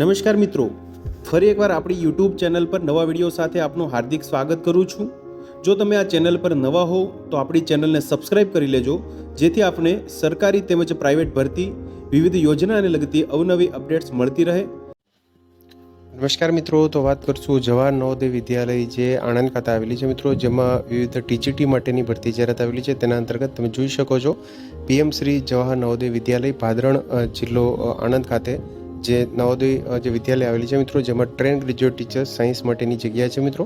નમસ્કાર મિત્રો, ફરી એકવાર આપણી યુટ્યુબ ચેનલ પર નવા વીડિયો સાથે આપનું હાર્દિક સ્વાગત કરું છું. જો તમે આ ચેનલ પર નવા હોવ તો આપણી ચેનલને સબસ્ક્રાઇબ કરી લેજો, જેથી આપને સરકારી તેમજ પ્રાઇવેટ ભરતી, વિવિધ યોજનાને લગતી અવનવી અપડેટ્સ મળતી રહે. નમસ્કાર મિત્રો, તો વાત કરશું જવાહર નવોદય વિદ્યાલય જે આણંદ ખાતે આવેલી છે મિત્રો, જેમાં વિવિધ ટીજીટી માટેની ભરતી જાહેરાત આવેલી છે. તેના અંતર્ગત તમે જોઈ શકો છો, પીએમ શ્રી જવાહર નવોદય વિદ્યાલય, ભાદરણ જિલ્લો આણંદ ખાતે જે નવોદય જે વિદ્યાલય આવેલી છે મિત્રો, જેમાં ટ્રેન ગ્રેજ્યુએટ ટીચર સાયન્સ માટેની જગ્યા છે મિત્રો.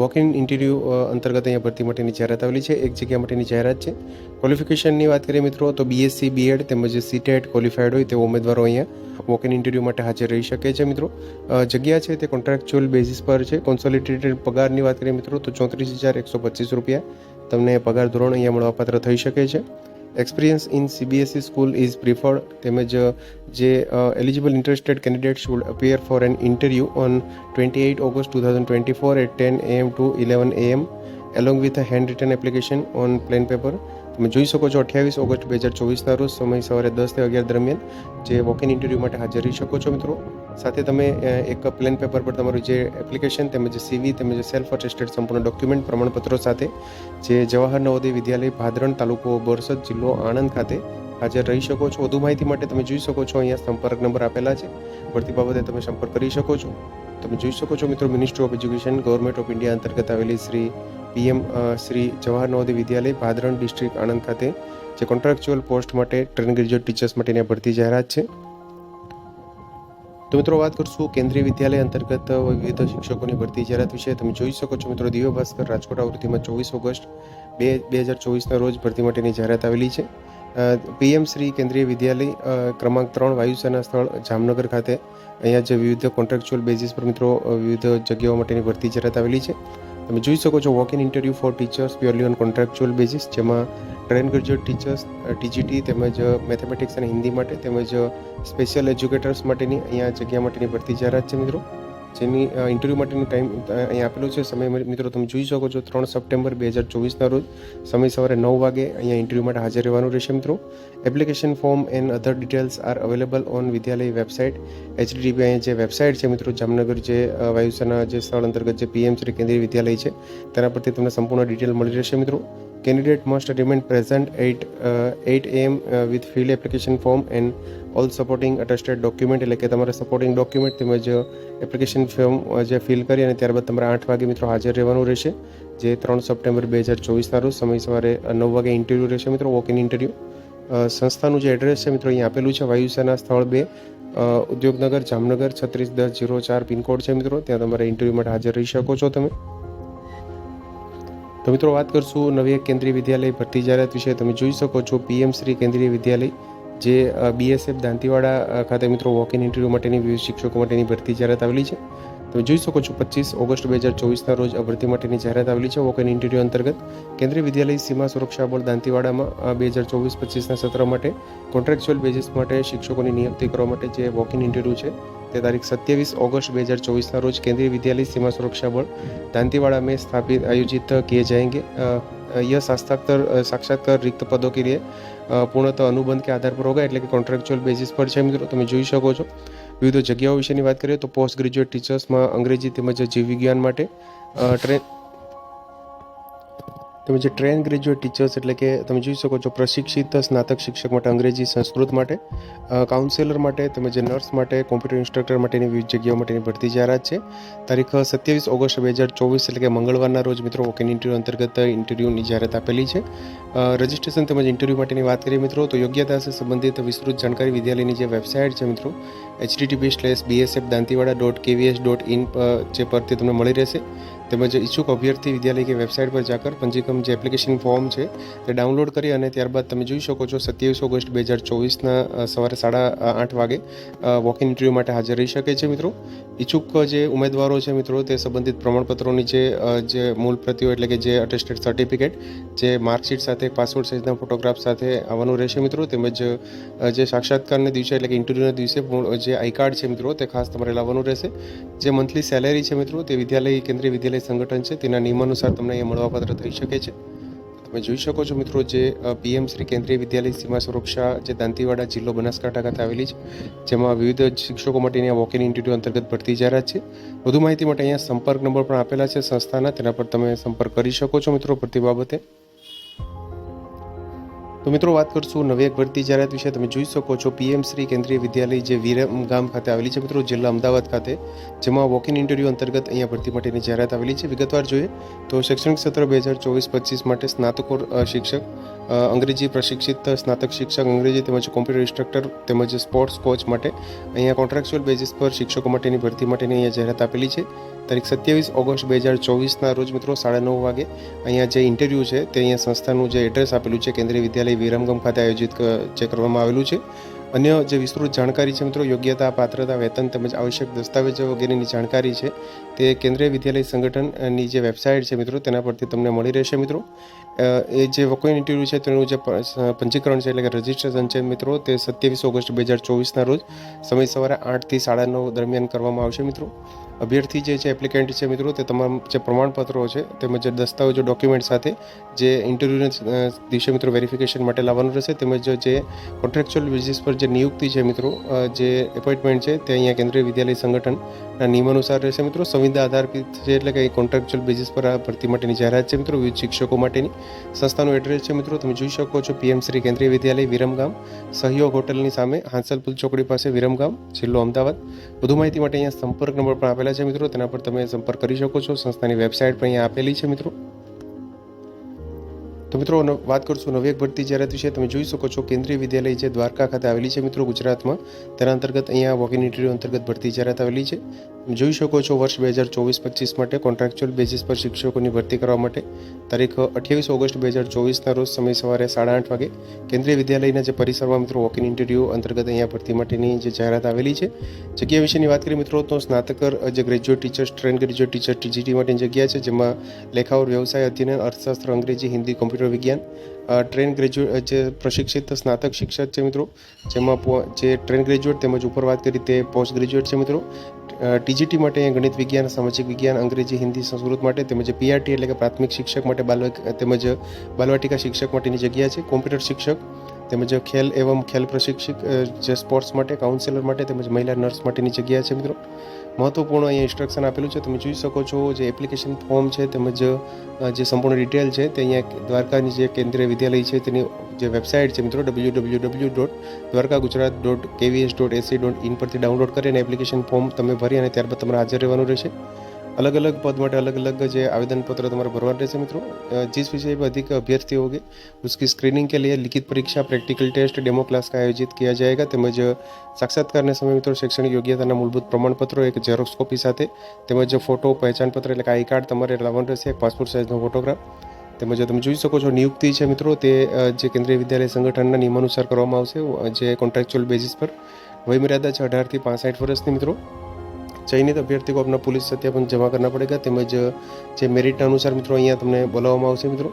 વોક ઇન ઇન્ટરવ્યૂ અંતર્ગત અહીંયા ભરતી માટેની જાહેરાત આવેલી છે. એક જગ્યા માટેની જાહેરાત છે. ક્વોલિફિકેશનની વાત કરીએ મિત્રો, તો બીએસસી બીએડ તેમજ સીટેટ ક્વોલિફાઈડ હોય તેવા ઉમેદવારો અહીંયા વોક ઇન ઇન્ટરવ્યૂ માટે હાજર રહી શકે છે મિત્રો. જગ્યા છે તે કોન્ટ્રાક્ચ્યુઅલ બેઝિસ પર છે. કોન્સોલિટેટેડ પગારની વાત કરીએ મિત્રો, તો ચોત્રીસ હજાર એકસો પચીસ રૂપિયા તમને પગાર ધોરણ અહીંયા મળવાપાત્ર થઈ શકે છે. Experience in CBSE school is preferred તેમજ જે eligible interested should appear for an interview on twenty eight August two thousand twenty four at ten AM to eleven AM along with a hand written application on plain paper તમે જોઈ શકો છો અઠ્યાવીસ August બે હજાર ચોવીસના રોજ સમય સવારે દસથી અગિયાર દરમિયાન જે વોક ઇન ઇન્ટરવ્યૂ માટે હાજર રહી શકો છો મિત્રો. સાથે તમે એક પ્લેન પેપર પર તમારું જે એપ્લિકેશન તેમજ સીવી તેમજ સેલ્ફ અટેસ્ટેડ સંપૂર્ણ ડોક્યુમેન્ટ પ્રમાણપત્રો સાથે જે જવાહર નવોદય વિદ્યાલય ભાદરણ તાલુકો બોરસદ જિલ્લો આણંદ ખાતે હાજર રહી શકો છો. વધુ માહિતી માટે તમે જોઈ શકો છો, અહીંયા સંપર્ક નંબર આપેલા છે. ભરતી બાબતે તમે સંપર્ક કરી શકો છો. તમે જોઈ શકો છો મિત્રો ministry of education government of India અંતર્ગત આવેલી શ્રી પીએમ શ્રી જવાહર નવોદય વિદ્યાલય, ભાદરણ ડિસ્ટ્રિક્ટ આણંદ ખાતે જે કોન્ટ્રાક્ચ્યુઅલ પોસ્ટ માટે ટ્રેન ગ્રેજ્યુએટ ટીચર્સ માટેની ભરતી જાહેરાત છે. તો મિત્રો, વાત કરશું કેન્દ્રીય વિદ્યાલય અંતર્ગત વિવિધ શિક્ષકોની ભરતી જાહેરાત વિશે. તમે જોઈ શકો છો મિત્રો દિવ્ય ભાસ્કર રાજકોટ આવૃત્તિમાં ચોવીસ ઓગસ્ટ બે બે હજાર ચોવીસના રોજ ભરતી માટેની જાહેરાત આવેલી છે. પીએમ શ્રી કેન્દ્રીય વિદ્યાલય ક્રમાંક ત્રણ વાયુસેના સ્થળ, જામનગર ખાતે. અહીંયા જે વિવિધ કોન્ટ્રાક્ચ્યુઅલ બેઝિસ પર મિત્રો વિવિધ જગ્યાઓ માટેની ભરતી જાહેરાત આવેલી છે. તમે જોઈ શકો છો walk in interview for teachers purely on contractual basis જેમાં ટ્રેન ગ્રેજ્યુએટ ટીચર્સ ટીજીટી તેમજ મેથેમેટિક્સ અને હિન્દી માટે તેમજ સ્પેશિયલ એજ્યુકેટર્સ માટેની અહીંયા જગ્યા માટેની ભરતી જાહેરાત છે મિત્રો. જેની ઇન્ટરવ્યૂ માટેનો ટાઈમ અહીંયા આપેલો છે. સમય મિત્રો, તમે જોઈ શકો છો, ત્રણ સપ્ટેમ્બર બે હજાર ચોવીસના રોજ સમય સવારે નવ વાગે અહીંયા ઇન્ટરવ્યૂ માટે હાજર રહેવાનું રહેશે, મિત્રો. Application form and other details are available on Vidyalaya website HTTP અહીંયા જે વેબસાઇટ છે, મિત્રો, જામનગર જે વાયુસેના જે સ્થળ અંતર્ગત જે પીએમ શ્રી કેન્દ્રીય વિદ્યાલય છે, તેના પરથી તમને સંપૂર્ણ ડિટેલ મળી રહેશે, મિત્રો. Candidate must at present at eight AM with field application form and all supporting attested document એટલે કે તમારે સપોર્ટિંગ ડોક્યુમેન્ટ તેમજ એપ્લિકેશન ફોર્મ જે ફિલ કરી અને ત્યારબાદ તમારે આઠ વાગે મિત્રો હાજર રહેવાનું રહેશે, જે ત્રણ સપ્ટેમ્બર બે હજાર ચોવીસના રોજ સમય સવારે નવ વાગે ઇન્ટરવ્યૂ રહેશે મિત્રો વોક ઇન ઇન્ટરવ્યૂ સંસ્થાનું જે એડ્રેસ છે મિત્રો અહીંયા આપેલું છે, વાયુસેના સ્થળ બે ઉદ્યોગનગર, જામનગર, છત્રીસ દસ જીરો ચાર પિનકોડ છે મિત્રો, ત્યાં તમારે ઇન્ટરવ્યૂ માટે હાજર રહી શકો છો તમે. તો મિત્રો વાત કરશું નવી એક કેન્દ્રીય વિદ્યાલય ભરતી જાહેરાત વિશે. તમે જોઈ શકો છો પીએમ શ્રી કેન્દ્રીય વિદ્યાલય, જે બીએસએફ દાંતીવાડા ખાતે મિત્રો વોક ઇન ઇન્ટરવ્યૂ માટેની વિવિધ શિક્ષકો માટેની ભરતી જાહેરાત આવેલી છે. તમે જોઈ શકો છો પચીસ ઓગસ્ટ બે હજાર ચોવીસના રોજ ભરતી માટેની જાહેરાત આવેલી છે વોક ઇન ઇન્ટરવ્યૂ અંતર્ગત. કેન્દ્રીય વિદ્યાલય સીમા સુરક્ષા બોર્ડ દાંતીવાડામાં બે હજાર ચોવીસ પચીસના સત્ર માટે કોન્ટ્રાક્ચ્યુઅલ બેઝિસ માટે શિક્ષકોની નિયુક્તિ કરવા માટે જે વોક ઇન ઇન્ટરવ્યૂ છે તે તારીખ સત્યાવીસ ઓગસ્ટ બે હજાર ચોવીસના રોજ કેન્દ્રીય વિદ્યાલય સીમા સુરક્ષા બળ દાંતીવાड़ा में સ્થાપિત આયોજિત किए जाएंगे યસ साक्षात्कार साक्षात्कार રિક્ત પદો કે लिए પૂર્ણતઃ અનુબંધ કે આધાર પર હોગા એટલે કે કોન્ટ્રાક્ચ્યુઅલ બેઝિસ પર છે મિત્રો. તમે જોઈ શકો છો. વિવિધ જગ્યાઓ વિશેની વાત કરીએ તો પોસ્ટ ગ્રેજ્યુએટ ટીચર્સમાં અંગ્રેજી તેમજ જીવ વિજ્ઞાન માટે ટ્રેન તમે જે ટ્રેન ગ્રેજ્યુએટ ટીચર્સ એટલે કે તમે જોઈ શકો છો પ્રશિક્ષિત સ્નાતક શિક્ષક માટે, અંગ્રેજી સંસ્કૃત માટે કાઉન્સેલર માટે તેમજ નર્સ માટે કોમ્પ્યુટર ઇન્સ્ટ્રક્ટર માટેની વિવિધ જગ્યાઓ માટેની ભરતી જાહેરાત છે. તારીખ સત્યાવીસ ઓગસ્ટ બે હજાર ચોવીસ એટલે કે મંગળવારના રોજ મિત્રો ઓકેન ઇન ઇન્ટરવ્યૂ અંતર્ગત ઇન્ટરવ્યૂની જાહેરાત આપેલી છે. રજિસ્ટ્રેશન તેમજ ઇન્ટરવ્યૂ માટેની વાત કરીએ મિત્રો, તો યોગ્યતા સંબંધિત વિસ્તૃત જાણકારી વિદ્યાલયની જે વેબસાઇટ છે મિત્રો HTTP slash BSF Dantiwada dot KVS dot in જે પરથી તમને મળી રહેશે. તેમજ ઈચ્છુક અભ્યર્થી વિદ્યાલય કે વેબસાઇટ પર જાકર પંજીકમ જે એપ્લિકેશન ફોર્મ છે, તે ડાઉનલોડ કરી અને ત્યારબાદ તમે જોઈ શકો છો સત્યાવીસ ઓગસ્ટ બે હજાર ચોવીસના સવારે સાડા આઠ વાગે વોક ઇન ઇન્ટરવ્યૂ માટે હાજર રહી શકે છે મિત્રો. ઈચ્છુક જે ઉમેદવારો છે મિત્રો, તે સંબંધિત પ્રમાણપત્રોની જે જે મૂળ પ્રતિઓ એટલે કે જે અટેસ્ટેડ સર્ટિફિકેટ જે માર્કશીટ સાથે પાસપોર્ટ સાઇઝના ફોટોગ્રાફ સાથે આવવાનું રહેશે મિત્રો. તેમજ જે સાક્ષાત્કારના દિવસે એટલે કે ઇન્ટરવ્યૂના દિવસે જે આઈ કાર્ડ છે મિત્રો, તે ખાસ તમારે લાવવાનું રહેશે. જે મંથલી સેલેરી છે મિત્રો, તે વિદ્યાલય, કેન્દ્રીય વિદ્યાલય સંગઠન છે, તેના નિયમાનુસાર તમને અહીંયા મળવાપાત્ર થઈ શકે છે. તમે જોઈ શકો છો મિત્રો જે પીએમ શ્રી કેન્દ્રીય વિદ્યાલય સીમા સુરક્ષા જે દાંતીવાડા જિલ્લો બનાસકાંઠા ખાતે આવેલી છે, જેમાં વિવિધ શિક્ષકો માટેની આ વોકિંગ ઇન્ટરવ્યૂ અંતર્ગત ભરતી જાહેરાત છે. વધુ માહિતી માટે અહીંયા સંપર્ક નંબર પણ આપેલા છે સંસ્થાના, તેના પર તમે સંપર્ક કરી શકો છો મિત્રો ભરતી બાબતે. તો મિત્રો વાત કરશું નવી ભરતી જાહેરાત વિશે. તમે જોઈ શકો છો પીએમ શ્રી કેન્દ્રીય વિદ્યાલય જે વિરમ ગામ ખાતે આવેલી છે મિત્રો, જિલ્લા અમદાવાદ ખાતે, જેમાં વોક ઇન ઇન્ટરવ્યૂ અંતર્ગત અહીંયા ભરતી માટેની જાહેરાત આવેલી છે. વિગતવાર જોઈએ તો શૈક્ષણિક સત્ર બે હજાર ચોવીસ પચીસ માટે સ્નાતકોર શિક્ષક અંગ્રેજી પ્રશિક્ષિત સ્નાતક શિક્ષક, અંગ્રેજી તેમજ કોમ્પ્યુટર ઇન્સ્ટ્રક્ટર તેમજ સ્પોર્ટ્સ કોચ માટે અહીંયા કોન્ટ્રાક્ચ્યુઅલ બેઝિસ પર શિક્ષકો માટેની ભરતી માટેની અહીંયા જાહેરાત આપેલી છે. તારીખ સત્યાવીસ ઓગસ્ટ બે હજાર ચોવીસના રોજ મિત્રો સાડા નવ વાગે અહીંયા જે ઇન્ટરવ્યૂ છે તે અહીંયા સંસ્થાનું જે એડ્રેસ આપેલું છે, કેન્દ્રીય વિદ્યાલય વિરમગમ ખાતે આયોજિત જે કરવામાં આવેલું છે. અન્ય જે વિસ્તૃત જાણકારી છે મિત્રો, યોગ્યતા, પાત્રતા, વેતન તેમજ આવશ્યક દસ્તાવેજો વગેરેની જાણકારી છે, તે કેન્દ્રીય વિદ્યાલય સંગઠનની જે વેબસાઇટ છે મિત્રો, તેના પરથી તમને મળી રહેશે મિત્રો. એ જે વકોઈન ઇન્ટરવ્યૂ છે તેનું જે પંજીકરણ છે એટલે કે રજિસ્ટ્રેશન છે મિત્રો, તે સત્યાવીસ ઓગસ્ટ બે હજાર ચોવીસના રોજ સમય સવારે આઠથી સાડા નવ દરમિયાન કરવામાં આવશે મિત્રો. અભ્યર્થી જે છે એપ્લિકેન્ટ છે મિત્રો, તે તમામ જે પ્રમાણપત્રો છે તેમજ દસ્તાવેજો ડોક્યુમેન્ટ સાથે જે ઇન્ટરવ્યૂના દિવસે મિત્રો વેરિફિકેશન માટે લાવવાનું રહેશે તેમજ જે કોન્ટ્રાક્ચ્યુઅલ બેઝિસ પર જે નિયુક્તિ છે મિત્રો જે એપોઇન્ટમેન્ટ છે તે અહીંયા કેન્દ્રીય વિદ્યાલય સંગઠનના નિયમાનુસાર રહેશે મિત્રો. સંવિદા આધારિત છે એટલે કે કોન્ટ્રાક્ચ્યુઅલ બેઝિસ પર આ ભરતી માટેની જાહેરાત છે મિત્રો. વિવિધ શિક્ષકો માટેની સંસ્થાનું એડ્રેસ છે મિત્રો. તમે જોઈ શકો છો પીએમ શ્રી કેન્દ્રીય વિદ્યાલય વિરમગામ, સહયોગ હોટલની સામે હાંસલપુલ ચોકડી પાસે વિરમગામ, જિલ્લો અમદાવાદ. વધુ માહિતી માટે અહીંયા સંપર્ક નંબર પણ આપેલા છે મિત્રો. તેના પર તમે સંપર્ક કરી શકો છો. સંસ્થાની વેબસાઇટ પણ અહીંયા આપેલી છે મિત્રો. તો મિત્રો વાત કરશું નવી એક ભરતી જાહેરાત વિશે. તમે જોઈ શકો છો કેન્દ્રીય વિદ્યાલય જે દ્વારકા ખાતે આવેલી છે મિત્રો ગુજરાતમાં. તેના અંતર્ગત અહીંયા વોક ઇન ઇન્ટરવ્યૂ અંતર્ગત ભરતી જાહેરાત આવેલી છે. તમે જોઈ શકો છો વર્ષ બે હજાર ચોવીસ પચીસ માટે કોન્ટ્રાક્ચ્યુઅલ બેઝિસ પર શિક્ષકોની ભરતી કરવા માટે. તારીખ અઠ્યાવીસ ઓગસ્ટ બે હજાર ચોવીસના રોજ સમય સવારે સાડા આઠ વાગે કેન્દ્રીય વિદ્યાલયના જે પરિસરમાં મિત્રો વોક ઇન ઇન્ટરવ્યૂ અંતર્ગત અહીંયા ભરતી માટેની જે જાહેરાત આવેલી છે. જગ્યા વિશેની વાત કરીએ મિત્રો, તો સ્નાતકર જે graduate teachers train graduate teacher TGT માટેની જગ્યા છે, જેમાં લેખાઓ, વ્યવસાય અધ્યયન, અર્થશાસ્ત્ર, અંગ્રેજી, હિન્દી કોમ્પ્યુટર વિજ્ઞાન ટ્રેન ગ્રેજ્યુએટ જે પ્રશિક્ષિત સ્નાતક શિક્ષક છે મિત્રો, જેમાં જે ટ્રેન ગ્રેજ્યુએટ તેમજ ઉપર વાત કરી તે પોસ્ટ ગ્રેજ્યુએટ છે મિત્રો ટીજીટી માટે ગણિત વિજ્ઞાન, સામાજિક વિજ્ઞાન, અંગ્રેજી, હિન્દી, સંસ્કૃત માટે તેમજ પીઆરટી એટલે કે પ્રાથમિક શિક્ષક માટે બાલ તેમજ બાલવાટિકા શિક્ષક માટેની જગ્યા છે, કોમ્પ્યુટર શિક્ષક તેમજ ખેલ એવમ ખેલ પ્રશિક્ષક જે સ્પોર્ટ્સ માટે કાઉન્સિલર માટે તેમજ મહિલા નર્સ માટેની જગ્યા છે મિત્રો. મહત્વપૂર્ણ અહીંયા ઇન્સ્ટ્રક્શન આપેલું છે. તમે જોઈ શકો છો જે એપ્લિકેશન ફોર્મ છે તેમજ જે સંપૂર્ણ ડિટેલ છે તે અહીંયા દ્વારકાની જે કેન્દ્રીય વિદ્યાલય છે તેની જે વેબસાઇટ છે મિત્રો W W W dot Dwarka Gujarat dot KVS dot AC dot in પરથી ડાઉનલોડ કરીને એપ્લિકેશન ફોર્મ તમે ભરી અને ત્યારબાદ તમારે હાજર રહેવાનું રહેશે. अलग अलग पद માટે अलग अलग જે आवेदन पत्र તમારે ભરવાનું રહેશે મિત્રો अ, जिस विषय पर अधिक अभ्यर्थी होंगे उसकी स्क्रीनिंग के लिए लिखित परीक्षा प्रैक्टिकल टेस्ट डेमो क्लास का आयोजित किया जाएगा તેમજ સાક્ષાત્કારના સમય મિત્રો શૈક્ષણિક યોગ્યતાના મૂળભૂત પ્રમાણપત્રો એક ઝેરોક્સ કોપી સાથે તેમજ ફોટો પહેચાન પત્ર એટલે કે આઈ કાર્ડ તમારે લાવવાનું રહેશે એક પાસપોર્ટ સાઇઝનો ફોટોગ્રાફ તેમજ તમે જોઈ શકો છો નિયુક્તિ છે મિત્રો તે અ, જે કેન્દ્રીય વિદ્યાલય સંગઠનના નિયમાનુસાર કરવામાં આવશે અ, જે કોન્ટ્રાક્ચ્યુઅલ બેઝિસ પર वयमर्यादा છે અઢારથી પાસઠ વર્ષની મિત્રો ચયનિત અભ્યર્થી को अपना पुलिस सत्यापन जमा करना पड़ेगा તેમજ જે મેરિટ अनुसार મિત્રો અહીંયા તમને બોલાવવામાં આવશે મિત્રો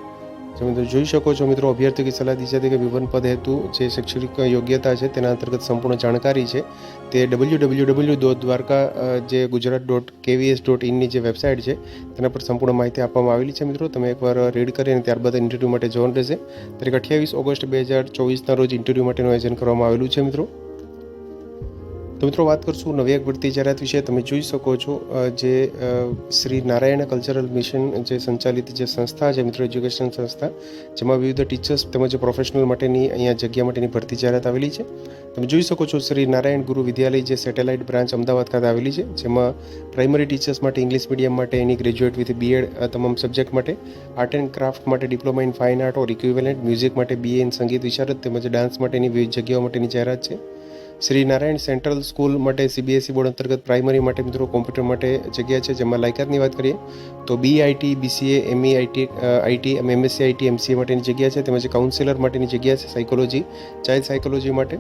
જે મિત્રો જોઈ શકો છો મિત્રો અભ્યર્થી की सलाह दी जाती है कि विभिन्न पद हेतु જે શૈક્ષણિક યોગ્યતા છે તેના અંતર્ગત સંપૂર્ણ જાણકારી છે તે W W W dot Dwarka અ, જે ગુજરાત ડોટ કેવીએસ ડોટ ઇનની જે વેબસાઇટ છે તેના પર સંપૂર્ણ માહિતી આપવામાં આવેલી છે મિત્રો તમે એકવાર રીડ કરી અને ત્યારબાદ ઇન્ટરવ્યૂ માટે જવાનું રહેશે તારીખ અઠ્યાવીસ ઓગસ્ટ બે હજાર ચોવીસના રોજ ઇન્ટરવ્યૂ માટેનું આયોજન કરવામાં આવેલું છે મિત્રો તો મિત્રો વાત કરશું નવી એક ભરતી જાહેરાત વિશે. તમે જોઈ શકો છો જે શ્રી નારાયણ કલ્ચરલ મિશન જે સંચાલિત જે સંસ્થા છે, મિત્રો એજ્યુકેશન સંસ્થા, જેમાં વિવિધ ટીચર્સ તેમજ પ્રોફેશનલ માટેની અહીંયા જગ્યા માટેની ભરતી જાહેરાત આવેલી છે. તમે જોઈ શકો છો, શ્રી નારાયણ ગુરુ વિદ્યાલય જે સેટેલાઇટ બ્રાન્ચ અમદાવાદ ખાતે આવેલી છે, જેમાં પ્રાઇમરી ટીચર્સ માટે ઇંગ્લિશ મીડિયમ માટે, એની ગ્રેજ્યુએટ વિથ બીએડ તમામ સબ્જેક્ટ માટે, આર્ટ એન્ડ ક્રાફ્ટ માટે diploma in fine art or equivalent music માટે, બીએ ઇન સંગીત, વિશારદ તેમજ ડાન્સ માટેની વિવિધ જગ્યાઓ માટેની જાહેરાત છે. શ્રી નારાયણ સેન્ટ્રલ સ્કૂલ માટે સીબીએસઈ બોર્ડ અંતર્ગત પ્રાઇમરી માટે મિત્રો કોમ્પ્યુટર માટે જગ્યા છે જેમાં લાયકાતની વાત કરીએ, તો BIT BCA ME IT IT MSc IT MCA માટેની જગ્યા છે. તેમજ કાઉન્સિલર માટેની જગ્યા છે સાયકોલોજી ચાઇલ્ડ સાયકોલોજી માટે.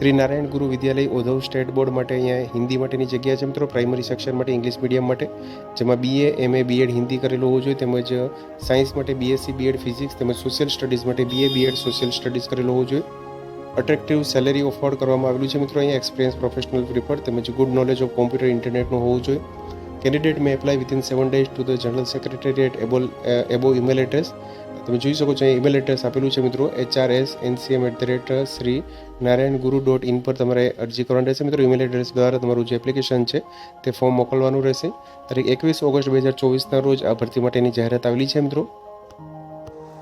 શ્રી નારાયણ ગુરુ વિદ્યાલય ઓધવ સ્ટેટ બોર્ડ માટે અહીંયા હિન્દી માટેની જગ્યા છે મિત્રો. પ્રાઇમરી સેક્શન માટે ઇંગ્લિશ મીડિયમ માટે. જેમાં બીએ એમએ બીએડ હિન્દી કરેલું હોવું જોઈએ. તેમજ સાયન્સ માટે બીએસસી બીએડ ફિઝિક્સ તેમજ સોશિયલ સ્ટડીઝ માટે બીએ બીએડ સોશિયલ સ્ટડીઝ કરેલું હોવું જોઈએ. અટ્રેક્ટિવ સેલેરી ઓફર કરવામાં આવેલું છે મિત્રો. અહીંયા એક્સપિરિયન્સ પ્રોફેશનલ પ્રિફર તેમજ ગુડ નોલેજ ઓફ કોમ્પ્યુટર ઇન્ટરનેટનું હોવું જોઈએ. Candidate may apply within seven days to the general secretariat above above email address તમે જોઈ શકો છો અહીં ઇમેલ એડ્રેસ આપેલું છે મિત્રો. H R S NCM at the rate Shri Narayana Guru dot in પર તમારે અરજી કરવાની રહેશે મિત્રો. ઇમેલ એડ્રેસ દ્વારા તમારું જે એપ્લિકેશન છે, તે ફોર્મ મોકલવાનું રહેશે. તારીખ એકવીસ ઓગસ્ટ બે હજાર ચોવીસના રોજ આ ભરતી માટેની જાહેરાત આવેલી છે મિત્રો.